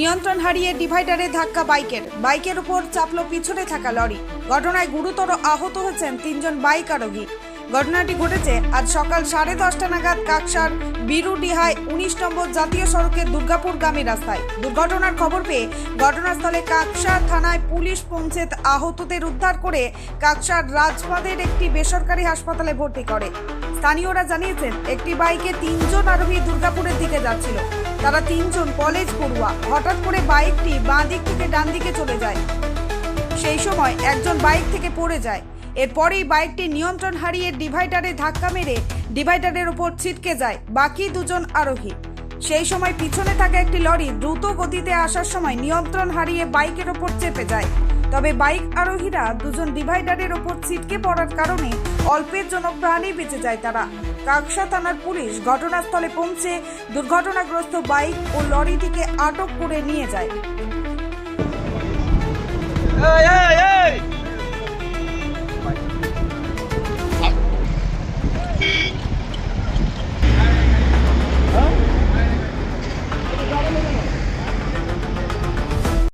নিয়ন্ত্রণ হারিয়ে ডিভাইডারে ধাক্কা বাইকের। বাইকের উপর চাপলো পিছনে থাকা লরি। ঘটনায় গুরুতর আহত হয়েছেন তিনজন বাইক আরোহী। ঘটনাটি ঘটেছে আজ সকাল সাড়ে দশটা নাগাদ কাকসার বিরুডিহায় উনিশ নম্বর জাতীয় সড়কের দুর্গাপুরগামী রাস্তায়। দুর্ঘটনার খবর পেয়ে ঘটনাস্থলে কাকসা থানায় পুলিশ পৌঁছে আহতদের উদ্ধার করে কাকসার রাজপথের একটি বেসরকারি হাসপাতালে ভর্তি করে। স্থানীয়রা জানিয়েছেন, একটি বাইকে তিনজন আরোহী দুর্গাপুরের দিকে যাচ্ছিল। তারা তিনজন কলেজ পড়ুয়া। হঠাৎ করে বাইকটি বাঁ দিক থেকে ডান দিকে চলে যায়। সেই সময় একজন বাইক থেকে পড়ে যায়। এরপরেই বাইকটি নিয়ন্ত্রণ হারিয়ে ডিভাইডারে ধাক্কা মেরে ডিভাইডারের উপর ছিটকে যায়। বাকি দুজন আরোহী। সেই সময় পিছনে থাকা একটি লরি দ্রুত গতিতে আসার সময় নিয়ন্ত্রণ হারিয়ে বাইকের ওপর চেপে যায়। তবে বাইক আরোহীরা দুজন ডিভাইডারের ওপর ছিটকে পড়ার কারণে অল্পের জন্য প্রাণে বেঁচে যায় তারা। কাকসা থানার পুলিশ ঘটনাস্থলে পৌঁছে দুর্ঘটনাগ্রস্ত বাইক ও লরিটিকে আটক করে নিয়ে যায়।